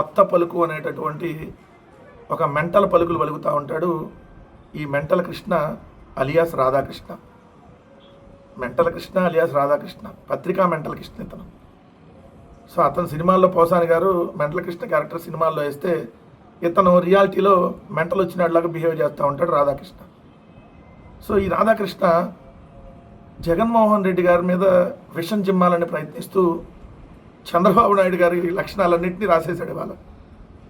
కొత్త పలుకు అనేటటువంటి ఒక మెంటల్ పలుకులు పలుకుతూ ఉంటాడు ఈ mental Krishna alias Radhakrishna. Mental Krishna alias Radhakrishna. పత్రికా మెంటల్ కృష్ణ ఇతను. సో అతను సినిమాల్లో పోసాని గారు మెంటల్ కృష్ణ క్యారెక్టర్ సినిమాల్లో వేస్తే ఇతను రియాలిటీలో మెంటల్ వచ్చినట్లాగా బిహేవ్ చేస్తూ ఉంటాడు రాధాకృష్ణ. సో ఈ రాధాకృష్ణ జగన్మోహన్ రెడ్డి గారి మీద విషం చిమ్మాలని ప్రయత్నిస్తూ చంద్రబాబు నాయుడు గారి లక్షణాలన్నింటినీ రాసేశాడు ఇవాళ.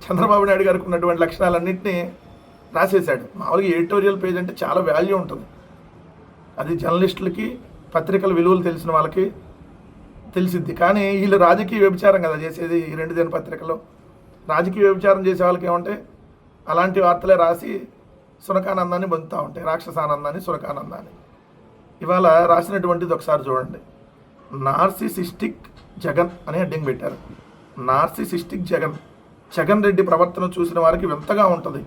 చంద్రబాబు నాయుడు గారికి ఉన్నటువంటి లక్షణాలన్నింటినీ రాసేశాడు. మామూలుగా ఎడిటోరియల్ పేజ్ అంటే చాలా వాల్యూ ఉంటుంది. అది జర్నలిస్టులకి పత్రికల విలువలు తెలిసిన వాళ్ళకి తెలిసిద్ది. కానీ వీళ్ళు రాజకీయ వ్యభిచారం కదా చేసేది ఈ రెండు దినపత్రికలో రాజకీయ వ్యభిచారం చేసే వాళ్ళకి ఏమంటే అలాంటి వార్తలే రాసి సునకానందాన్ని పొందుతూ ఉంటాయి. రాక్షసానందాన్ని సునకానందాన్ని. ఇవాళ రాసినటువంటిది ఒకసారి చూడండి. నార్సిసిస్టిక్ జగన్ అని హెడ్డింగ్ పెట్టారు. నార్సిసిస్టిక్ జగన్ జగన్ రెడ్డి ప్రవర్తన చూసిన వారికి వింతగా ఉంటుంది.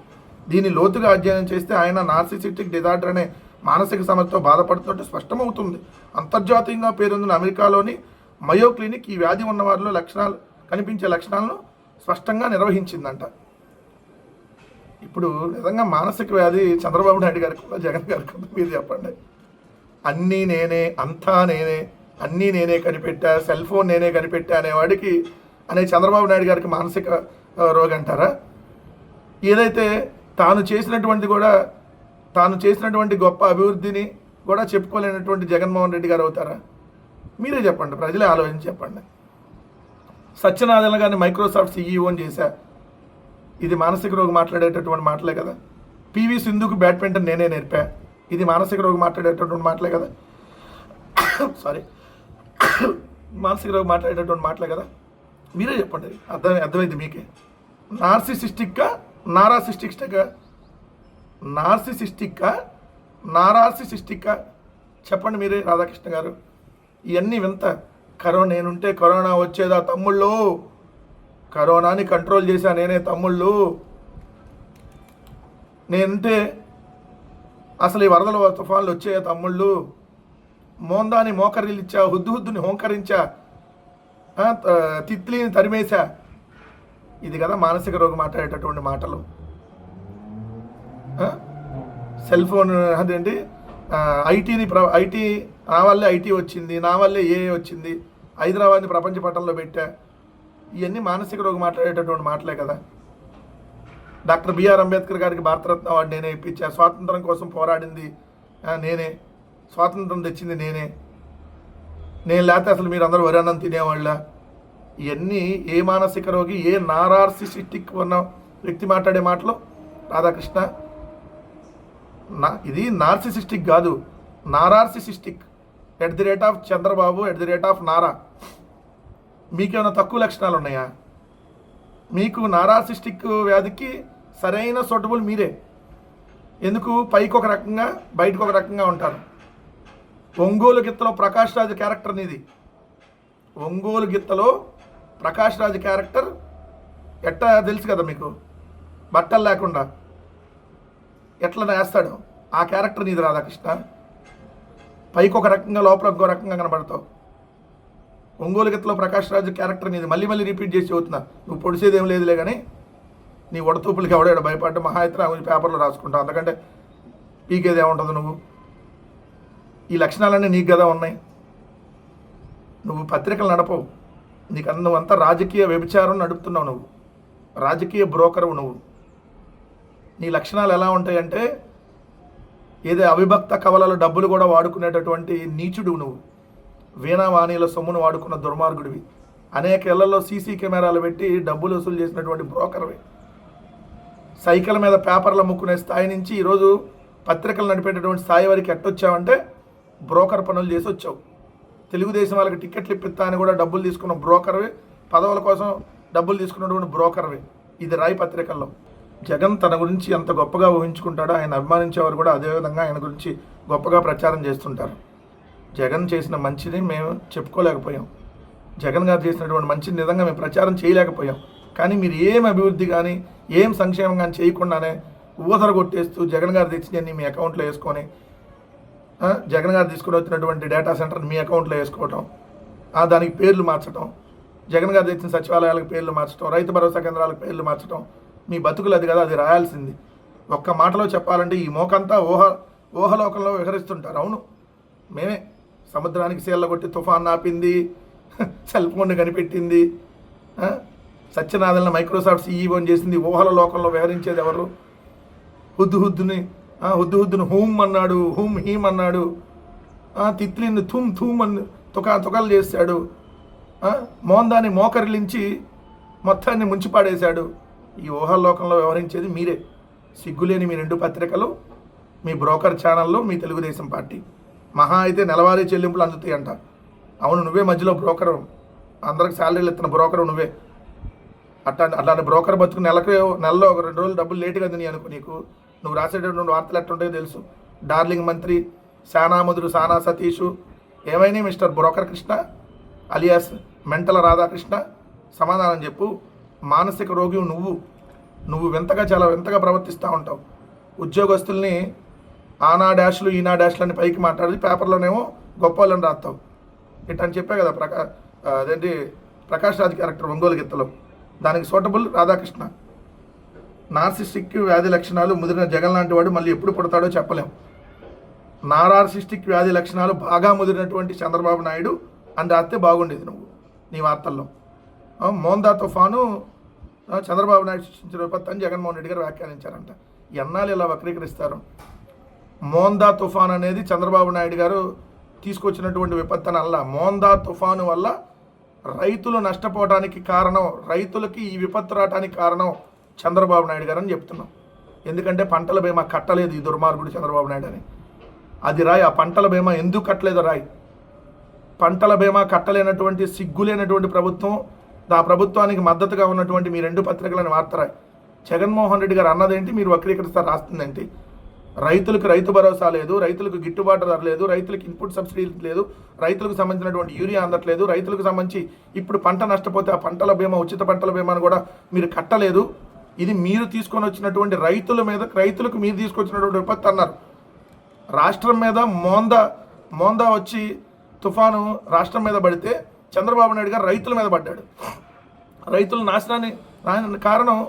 దీన్ని లోతుగా అధ్యయనం చేస్తే ఆయన నార్సిసిస్టిక్ డిజార్డర్ అనే మానసిక సమస్యతో బాధపడుతున్నట్టు స్పష్టమవుతుంది. అంతర్జాతీయంగా పేరొందిన అమెరికాలోని మయో క్లినిక్ ఈ వ్యాధి ఉన్న వారిలో లక్షణాలు కనిపించే లక్షణాలను స్పష్టంగా నిర్వహించిందంట. ఇప్పుడు నిజంగా మానసిక వ్యాధి చంద్రబాబు నాయుడు గారికి జగన్ గారికి మీరు చెప్పండి. అన్నీ నేనే అంతా నేనే అన్నీ నేనే కనిపెట్టా సెల్ ఫోన్ నేనే కనిపెట్టా అనేవాడికి అనే చంద్రబాబు నాయుడు గారికి మానసిక ఆ, రోగి అంటారా ఏదైతే తాను చేసినటువంటి కూడా తాను చేసినటువంటి గొప్ప అభివృద్ధిని కూడా చెప్పుకోలేనటువంటి జగన్మోహన్ రెడ్డి గారు అవుతారా? మీరే చెప్పండి ప్రజలే ఆలోచించి చెప్పండి. సత్యనారాయణ గారిని మైక్రోసాఫ్ట్ సీఈఓని చేశా. ఇది మానసిక రోగి మాట్లాడేటటువంటి మాటలే కదా. పివి సింధుకు బ్యాడ్మింటన్ నేనే నేర్పా. ఇది మానసిక రోగి మాట్లాడేటటువంటి మాటలే కదా. సారీ మానసిక రావు మాట్లాడేటటువంటి మాటలే కదా? మీరే చెప్పండి. అర్థం అర్థమైంది మీకే. నార్సిసిస్టిక్గా నారాసిస్టిక్గా నార్సిసిస్టిక్గా నారాసిసిస్టిక్గా చెప్పండి మీరే రాధాకృష్ణ గారు. ఇవన్నీ వింత. కరోనా నేనుంటే కరోనా వచ్చేదా తమ్ముళ్ళు? కరోనాని కంట్రోల్ చేశా నేనే తమ్ముళ్ళు. నేనుంటే అసలు ఈ వరదల తుఫాన్లు వచ్చాయా తమ్ముళ్ళు? మోందాని మోకరిల్లిచ్చా హుద్దు హుద్దుని హోంకరించా తిత్లీని తరిమేశా. ఇది కదా మానసిక రోగం మాట్లాడేటటువంటి మాటలు. సెల్ ఫోన్ అదేంటి? ఐటీని ప్ర ఐటీ నా వల్లే ఐటీ వచ్చింది నా వల్లే ఏ వచ్చింది హైదరాబాద్ని ప్రపంచ పటంలో పెట్టా. ఇవన్నీ మానసిక రోగం మాట్లాడేటటువంటి మాటలే కదా. డాక్టర్ బిఆర్ అంబేద్కర్ గారికి భారతరత్న అవార్డు నేనే ఇప్పించా. స్వాతంత్రం కోసం పోరాడింది నేనే. స్వాతంత్రం తెచ్చింది నేనే. నేను లేకపోతే అసలు మీరు అందరూ వరి తినేవాళ్ళ. ఇవన్నీ ఏ మానసిక రోగి ఏ నారార్సిస్టిక్ ఉన్న వ్యక్తి మాట్లాడే మాటలు రాధాకృష్ణ నా ఇది నార్సిసిస్టిక్ కాదు. నారార్సిసిస్టిక్. At the rate of Chandrababu at the rate of Nara. మీకేమైనా తక్కువ లక్షణాలు ఉన్నాయా? మీకు నారాసిస్టిక్ వ్యాధికి సరైన సూటబుల్ మీరే. ఎందుకు? పైకి ఒక రకంగా బయటకు ఒక రకంగా ఉంటారు. ఒంగోలు గిత్తలో ప్రకాష్ రాజు క్యారెక్టర్ నీది. ఒంగోలు గిత్తలో ప్రకాష్ రాజు క్యారెక్టర్ ఎట్టా తెలుసు కదా మీకు? బట్టలు లేకుండా. ఎట్లా వేస్తాడు ఆ క్యారెక్టర్ నీది రాధాకృష్ణ. పైకి ఒక రకంగా లోపల ఇంకో రకంగా కనబడతావు. ఒంగోలు గిత్తలో ప్రకాష్ రాజు క్యారెక్టర్ నీది. మళ్ళీ మళ్ళీ రిపీట్ చేసి చదువుతున్నా నువ్వు పొడిసేది ఏం లేదులే కానీ నీ వడతూపులకి ఎవడాడు భయపడ్డ మహాయిత్ర పేపర్లో రాసుకుంటావు. అందుకంటే పీకేది ఏముంటుంది నువ్వు. ఈ లక్షణాలన్నీ నీకు కదా ఉన్నాయి. నువ్వు పత్రికలు నడపవు. నీకు నువ్వంతా రాజకీయ వ్యభిచారం నడుపుతున్నావు నువ్వు. రాజకీయ బ్రోకరు నువ్వు. నీ లక్షణాలు ఎలా ఉంటాయంటే ఏదో అవిభక్త కవలలో డబ్బులు కూడా వాడుకునేటటువంటి నీచుడు నువ్వు. వీణావాణిల సొమ్మును వాడుకున్న దుర్మార్గుడివి. అనేక ఇళ్ళలో సీసీ కెమెరాలు పెట్టి డబ్బులు వసూలు చేసినటువంటి బ్రోకర్వి. సైకిల్ మీద పేపర్లు అమ్ముకునే స్థాయి నుంచి ఈరోజు పత్రికలు నడిపేటటువంటి స్థాయి వరకు ఎట్టొచ్చావంటే బ్రోకర్ పనులు చేసి వచ్చావు. తెలుగుదేశం వాళ్ళకి టికెట్లు ఇప్పిస్తా అని కూడా డబ్బులు తీసుకున్న బ్రోకర్వి పదవుల కోసం డబ్బులు తీసుకున్నటువంటి బ్రోకర్వి. ఇది రాయి పత్రికల్లో. జగన్ తన గురించి ఎంత గొప్పగా ఊహించుకుంటాడో ఆయన అభిమానించేవారు కూడా అదేవిధంగా ఆయన గురించి గొప్పగా ప్రచారం చేస్తుంటారు. జగన్ చేసిన మంచిని మేము చెప్పుకోలేకపోయాం. జగన్ గారు చేసినటువంటి మంచిని నిజంగా మేము ప్రచారం చేయలేకపోయాం. కానీ మీరు ఏం అభివృద్ధి కానీ ఏం సంక్షేమం కానీ చేయకుండానే ఊసర కొట్టేస్తూ జగన్ గారు తెచ్చినన్ని మీ అకౌంట్లో వేసుకొని జగన్ గారు తీసుకుని వచ్చినటువంటి డేటా సెంటర్ని మీ అకౌంట్లో వేసుకోవటం ఆ, దానికి పేర్లు మార్చడం జగన్ గారు తెచ్చిన సచివాలయాలకు పేర్లు మార్చడం రైతు భరోసా కేంద్రాలకు పేర్లు మార్చడం మీ బతుకులు అది కదా అది రాయాల్సింది ఒక్క మాటలో చెప్పాలంటే ఈ మోకంతా ఊహ ఊహలోకంలో విహరిస్తుంటారు అవును మేమే సముద్రానికి సీళ్ళ కొట్టి తుఫాన్ ఆపింది సెల్ ఫోన్ కనిపెట్టింది ఆ? మైక్రోసాఫ్ట్ సీఈఓని చేసింది ఊహల లోకంలో వ్యవహరించేది ఎవరు హుద్దు హుద్దుని హుద్దు హుద్దును హూమ్ అన్నాడు హూమ్ హీమ్ అన్నాడు. తిత్లిని థూమ్ థూమ్ అని తుక తుకలు చేశాడు మోందాన్ని మోకరిలించి మొత్తాన్ని ముంచిపాడేశాడు. ఈ ఊహలోకంలో వ్యవహరించేది మీరే. సిగ్గులేని మీ రెండు పత్రికలు మీ బ్రోకర్ ఛానల్లో మీ తెలుగుదేశం పార్టీ. మహా అయితే నెలవారీ చెల్లింపులు అందుతాయి అంట అవును నువ్వే మధ్యలో బ్రోకర్. అందరికి శాలరీలు ఇస్తున్న బ్రోకర్ నువ్వే. అట్లా అట్లాంటి బ్రోకర్ బతుకు నెలకు నెలలో ఒక రెండు రోజులు డబ్బులు లేటుగా అందినాయి అనుకో నీకు. నువ్వు రాసేటటువంటి వార్తలు ఎట్లుంటాయో తెలుసు. డార్లింగ్ మంత్రి శానాముదురు సానా సతీషు. ఏమైనా mister broker Krishna? Alias mental Radhakrishna? సమాధానం చెప్పు. మానసిక రోగి నువ్వు. నువ్వు వింతగా చాలా వింతగా ప్రవర్తిస్తూ ఉంటావు. ఉద్యోగస్తుల్ని ఆనా డాష్లు ఈనా డాష్లు అని పైకి మాట్లాడి పేపర్లోనేమో గొప్ప వాళ్ళని రాస్తావు. అని చెప్పే కదా ప్రకా అదేంటి ప్రకాష్ రాజ్ క్యారెక్టర్ ఒంగోలు గిత్తలో. దానికి సూటబుల్ రాధాకృష్ణ. నార్సిస్టిక్ వ్యాధి లక్షణాలు ముదిరిన జగన్ లాంటి వాడు మళ్ళీ ఎప్పుడు పుడతాడో చెప్పలేం. నారార్సిస్టిక్ వ్యాధి లక్షణాలు బాగా ముదిరినటువంటి చంద్రబాబు నాయుడు అని రాస్తే బాగుండేది నువ్వు నీ వార్తల్లో. మోందా తుఫాను చంద్రబాబు నాయుడు సృష్టించిన విపత్తు అని జగన్మోహన్ రెడ్డి గారు వ్యాఖ్యానించారంట. ఎన్నాళ్ళు ఇలా వక్రీకరిస్తారు? మోందా తుఫాన్ అనేది చంద్రబాబు నాయుడు గారు తీసుకొచ్చినటువంటి విపత్తు అని అల్లా మోందా తుఫాను వల్ల రైతులు నష్టపోవడానికి కారణం రైతులకి ఈ విపత్తు రావడానికి కారణం చంద్రబాబు నాయుడు గారు అని చెప్తున్నాం. ఎందుకంటే పంటల బీమా కట్టలేదు ఈ దుర్మార్గుడు చంద్రబాబు నాయుడు అని. అది రాయి ఆ పంటల బీమా ఎందుకు కట్టలేదు రాయి? పంటల బీమా కట్టలేనటువంటి సిగ్గులేనటువంటి ప్రభుత్వం ఆ ప్రభుత్వానికి మద్దతుగా ఉన్నటువంటి మీ రెండు పత్రికలను వార్తరాయి జగన్మోహన్ రెడ్డి గారు అన్నదేంటి? మీరు వక్రీకరిస్తారు రాస్తుందేంటి? రైతులకు రైతు భరోసా లేదు రైతులకు గిట్టుబాటు ధర లేదు రైతులకు ఇన్పుట్ సబ్సిడీ లేదు రైతులకు సంబంధించినటువంటి యూరియా అందట్లేదు రైతులకు సంబంధించి ఇప్పుడు పంట నష్టపోతే ఆ పంటల బీమా ఉచిత పంటల బీమాను కూడా మీరు కట్టలేదు. ఇది మీరు తీసుకొని వచ్చినటువంటి రైతుల మీద రైతులకు మీరు తీసుకొచ్చినటువంటి విపత్తు అన్నారు. రాష్ట్రం మీద మోంద మోంద వచ్చి తుఫాను రాష్ట్రం మీద పడితే చంద్రబాబు నాయుడు గారు రైతుల మీద పడ్డాడు. రైతుల నాశనాన్ని కారణం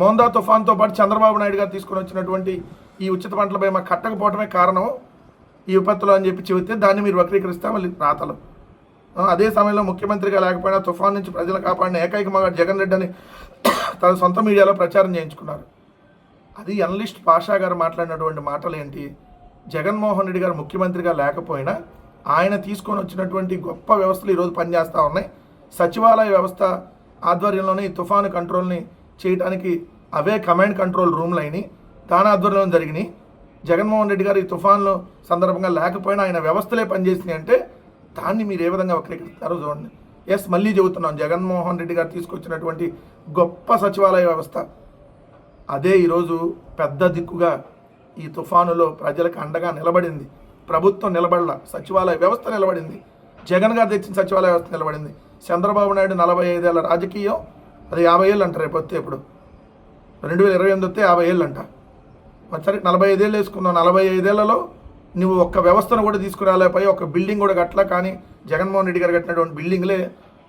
మోందా తుఫాన్తో పాటు చంద్రబాబు నాయుడు గారు తీసుకొని వచ్చినటువంటి ఈ ఉచిత పంటల మాకు కట్టకపోవటమే కారణం. ఈ విపత్తులు అని చెప్పి చెబితే దాన్ని మీరు వక్రీకరిస్తే మళ్ళీ రాతలు. అదే సమయంలో ముఖ్యమంత్రిగా లేకపోయినా తుఫాన్ నుంచి ప్రజలు కాపాడిన ఏకైక మగ జగన్ రెడ్డి అని తన సొంత మీడియాలో ప్రచారం చేయించుకున్నారు. అది అనలిస్ట్ పాషా గారు మాట్లాడినటువంటి మాటలు ఏంటి జగన్మోహన్ రెడ్డి గారు ముఖ్యమంత్రిగా లేకపోయినా ఆయన తీసుకొని వచ్చినటువంటి గొప్ప వ్యవస్థలు ఈరోజు పనిచేస్తూ ఉన్నాయి. సచివాలయ వ్యవస్థ ఆధ్వర్యంలోనే ఈ తుఫాను కంట్రోల్ని చేయడానికి అవే కమాండ్ కంట్రోల్ రూమ్లు అయినాయి. దాని ఆధ్వర్యంలో జరిగినాయి. జగన్మోహన్ రెడ్డి గారు ఈ తుఫాన్లో సందర్భంగా లేకపోయినా ఆయన వ్యవస్థలే పనిచేసినాయి అంటే దాన్ని మీరు ఏ విధంగా వక్రీకరిస్తారో చూడండి. ఎస్ మళ్ళీ చెబుతున్నాం జగన్మోహన్ రెడ్డి గారు తీసుకొచ్చినటువంటి గొప్ప సచివాలయ వ్యవస్థ. అదే ఈరోజు పెద్ద దిక్కుగా ఈ తుఫానులో ప్రజలకు అండగా నిలబడింది. ప్రభుత్వం నిలబడల సచివాలయ వ్యవస్థ నిలబడింది. జగన్ గారు తెచ్చిన సచివాలయ వ్యవస్థ నిలబడింది. చంద్రబాబు నాయుడు నలభై ఐదేళ్ళ రాజకీయం అది యాభై ఏళ్ళు అంటారు రేపు వస్తే ఇప్పుడు. రెండు వేల ఇరవై ఎనిమిది వస్తే యాభై ఏళ్ళు అంట. మరి సరే నలభై ఐదేళ్ళు వేసుకుందాం. నలభై ఐదేళ్ళలో నువ్వు ఒక్క వ్యవస్థను కూడా తీసుకురాలేకపోయి ఒక బిల్డింగ్ కూడా కట్టలా కానీ జగన్మోహన్ రెడ్డి గారు కట్టినటువంటి బిల్డింగ్లే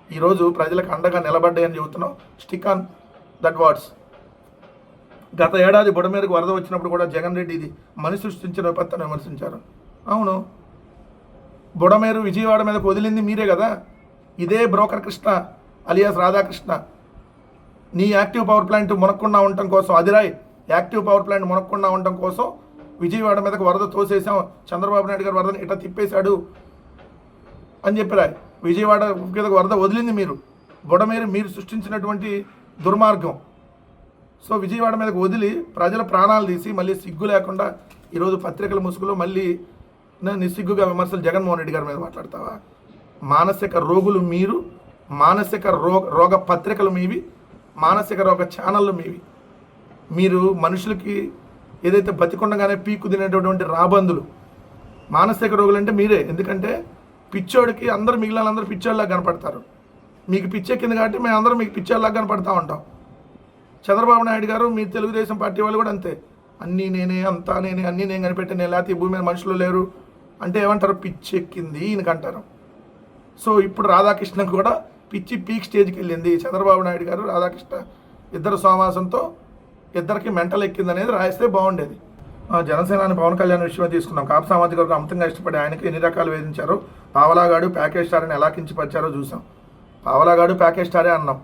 ఈరోజు ప్రజలకు అండగా నిలబడ్డాయని చెబుతున్నావు. స్టిక్ ఆన్ దట్ వర్డ్స్ గత ఏడాది బుడమేరకు వరద వచ్చినప్పుడు కూడా జగన్ రెడ్డి ఇది మని సృష్టించిన విపత్తును విమర్శించారు. అవును. బుడమేరు విజయవాడ మీదకు వదిలింది మీరే కదా. ఇదే బ్రోకర్ కృష్ణ అలియాస్ రాధాకృష్ణ. నీ యాక్టివ్ పవర్ ప్లాంట్ మునక్కుండా ఉండటం కోసం అదిరాయ్ యాక్టివ్ పవర్ ప్లాంట్ మునక్కుండా ఉండటం కోసం విజయవాడ మీదకు వరద తోసేసాం చంద్రబాబు నాయుడు గారు వరదని ఇట్లా తిప్పేశాడు అని చెప్పిరా విజయవాడ మీదకు వరద వదిలింది మీరు. బుడమేరు మీరు సృష్టించినటువంటి దుర్మార్గం. సో విజయవాడ మీదకు వదిలి ప్రజల ప్రాణాలు తీసి మళ్ళీ సిగ్గు లేకుండా ఈరోజు పత్రికల ముసుగులో మళ్ళీ నిస్సిగ్గుగా విమర్శలు జగన్మోహన్ రెడ్డి గారి మీద మాట్లాడతావా? మానసిక రోగులు మీరు మానసిక రోగ రోగ పత్రికలు మీవి మానసిక రోగ ఛానళ్ళు మీవి. మీరు మనుషులకి ఏదైతే బతికుండగానే పీక్కు తినేటటువంటి రాబందులు మానసిక రోగులు అంటే మీరే. ఎందుకంటే పిచ్చోడికి అందరు మిగిలిన అందరూ పిచ్చోళ్ళలాగా కనపడతారు. మీకు పిచ్చెక్కింది కాబట్టి మేము అందరం మీకు పిచ్చోళ్ళలాగా కనపడతా ఉంటాం. చంద్రబాబు నాయుడు గారు మీ తెలుగుదేశం పార్టీ వాళ్ళు కూడా అంతే. అన్నీ నేనే అంతా నేనే అన్నీ నేను కనిపెట్టాను నేను లేకపోతే ఈ భూమి మీద మనుషులు లేరు అంటే ఏమంటారు? పిచ్చెక్కింది ఈయనకంటారు. సో ఇప్పుడు రాధాకృష్ణకు కూడా పిచ్చి పీక్ స్టేజ్కి వెళ్ళింది చంద్రబాబు నాయుడు గారు. రాధాకృష్ణ ఇద్దరు సమావేశంతో ఇద్దరికి మెంటల్ ఎక్కింది అనేది రాయిస్తే బాగుండేది. జనసేనాని పవన్ కళ్యాణ్ విషయమే తీసుకున్నాం కాపు సామాజిక వర్గం అమితంగా ఇష్టపడి ఆయనకి ఎన్ని రకాలు వేధించారు? పావలాగాడు ప్యాకేజ్ స్టార్ అని ఎలా కించిపరిచారో చూసాం. పావలాగాడు ప్యాకేజ్ స్టారే అన్నాం.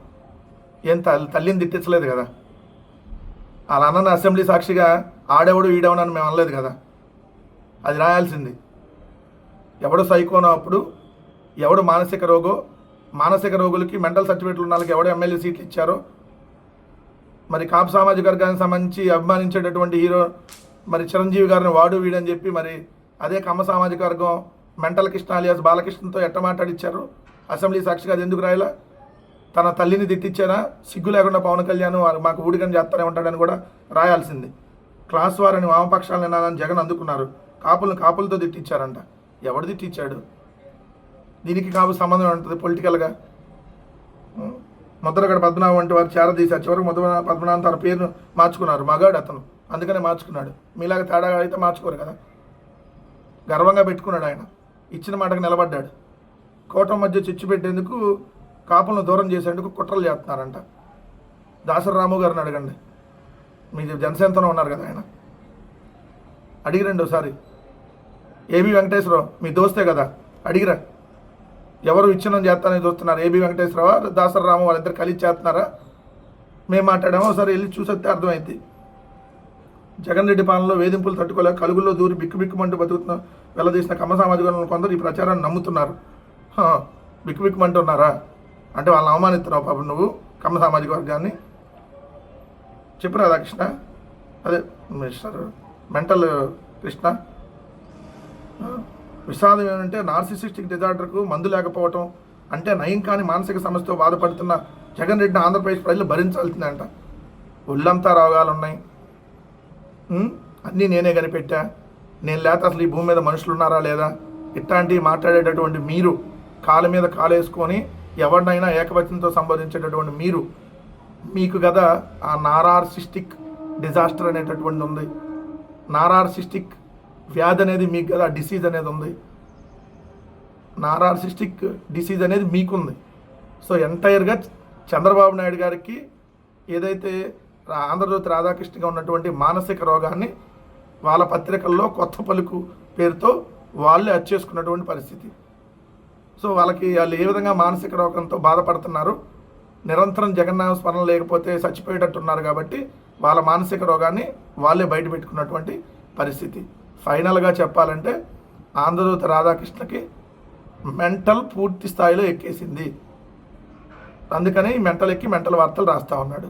ఏం తల్లి తల్లిని తిట్టించలేదు కదా? అలా అన్న అసెంబ్లీ సాక్షిగా ఆడెవడు ఈడెవడు అని మేము అనలేదు కదా? అది రాయాల్సింది. ఎవడు సైకోనో అప్పుడు ఎవడు మానసిక రోగో మానసిక రోగులకి మెంటల్ సర్టిఫికేట్లు ఉన్న వాళ్ళకి ఎవడు ఎమ్మెల్యే సీట్లు ఇచ్చారో మరి కాపు సామాజిక వర్గానికి సంబంధించి అభిమానించేటటువంటి హీరో మరి చిరంజీవి గారిని వాడు వీడని చెప్పి మరి అదే కమ్మ సామాజిక వర్గం మెంటల్ కృష్ణ అలియాస్ బాలకృష్ణతో ఎట్ట మాట్లాడిచ్చారు? అసెంబ్లీ సాక్షిగా అది ఎందుకు రాయలా? తన తల్లిని తిట్టించారా సిగ్గు లేకుండా పవన్ కళ్యాణ్ వారు మాకు ఊడికని చేస్తానే ఉంటాడని కూడా రాయాల్సింది. క్లాస్ వారని వామపక్షాలను వినాలని జగన్ అందుకున్నారు. కాపులను కాపులతో తిట్టించారంట ఎవడు తిట్టించాడు దీనికి కాపు సంబంధం ఉంటుంది పొలిటికల్గా ముద్రగడ పద్మనాభం వంటి వారు చేరదీశారు చివరికి ముద్ర పద్మనాభం తన పేరును మార్చుకున్నారు. మగాడు అతను. అందుకనే మార్చుకున్నాడు. మీలాగా తేడా అయితే మార్చుకోరు కదా? గర్వంగా పెట్టుకున్నాడు ఆయన. ఇచ్చిన మాటకు నిలబడ్డాడు. కోటం మధ్య చిచ్చు పెట్టేందుకు కాపులను దూరం చేసేందుకు కుట్రలు చేస్తున్నారంట. దాసరి రాము గారిని అడగండి. మీ జనసేనతోనే ఉన్నారు కదా ఆయన? అడిగిరండి ఒకసారి. ఏబి వెంకటేశ్వరరావు మీ దోస్తే కదా? అడిగిరా. ఎవరు విచ్ఛిన్నం చేస్తానని చూస్తున్నారు. ఏబి వెంకటేశ్వరరావు దాసరరాము వాళ్ళిద్దరు కలిసి చేస్తున్నారా? మేము మాట్లాడామో? ఒకసారి వెళ్ళి చూసొస్తే అర్థమైంది. జగన్ రెడ్డి పాలనలో వేధింపులు తట్టుకోలేక కలుగుల్లో దూరి బిక్కు బిక్కుమంటూ బతుకుతున్న వెళ్ళదీసిన కమ్మ సామాజిక కొందరు ఈ ప్రచారాన్ని నమ్ముతున్నారు. హా, బిక్కు బిక్కుమంటున్నారా? అంటే వాళ్ళని అవమానిస్తున్నావు పాపం నువ్వు కమ్మ సామాజిక వర్గాన్ని. చెప్పు రాధాకృష్ణ. అదే మిస్టర్ మెంటల్ కృష్ణ. విషాదం ఏమంటే నార్సిసిస్టిక్ డిజార్డర్కు మందు లేకపోవటం అంటే నయం కాని మానసిక సమస్యతో బాధపడుతున్న జగన్ రెడ్డిని ఆంధ్రప్రదేశ్ ప్రజలు భరించాల్సిందంట. ఒళ్ళంతా రోగాలు ఉన్నాయి అన్నీ నేనే కనిపెట్టా. నేను లేత అసలు ఈ భూమి మీద మనుషులు ఉన్నారా లేదా? ఇట్లాంటివి మాట్లాడేటటువంటి మీరు కాలు మీద కాలు వేసుకొని ఎవరినైనా ఏకవచనంతో సంబోధించేటటువంటి మీరు మీకు కదా ఆ నారార్సిస్టిక్ డిజాస్టర్ అనేటటువంటి ఉంది. నారార్సిస్టిక్ వ్యాధి అనేది మీకు కదా డిసీజ్ అనేది ఉంది. నారాసిస్టిక్ డిసీజ్ అనేది మీకుంది. సో ఎంటైర్గా చంద్రబాబు నాయుడు గారికి ఏదైతే రా- ఆంధ్రజ్యోతి రాధాకృష్ణగా ఉన్నటువంటి మానసిక రోగాన్ని వాళ్ళ పత్రికల్లో కొత్త పలుకు పేరుతో వాళ్ళే అచ్చేసుకున్నటువంటి పరిస్థితి. సో వాళ్ళకి వాళ్ళు ఏ విధంగా మానసిక రోగంతో బాధపడుతున్నారు? నిరంతరం జగన్నామ స్మరణ లేకపోతే చచ్చిపోయేటట్టున్నారు కాబట్టి వాళ్ళ మానసిక రోగాన్ని వాళ్ళే బయట పెట్టుకున్నటువంటి పరిస్థితి. ఫైనల్గా చెప్పాలంటే ఆంధ్రజ్యోతి రాధాకృష్ణకి మెంటల్ పూర్తి స్థాయిలో ఎక్కేసింది. అందుకని మెంటల్ ఎక్కి మెంటల్ వార్తలు రాస్తా ఉన్నాడు.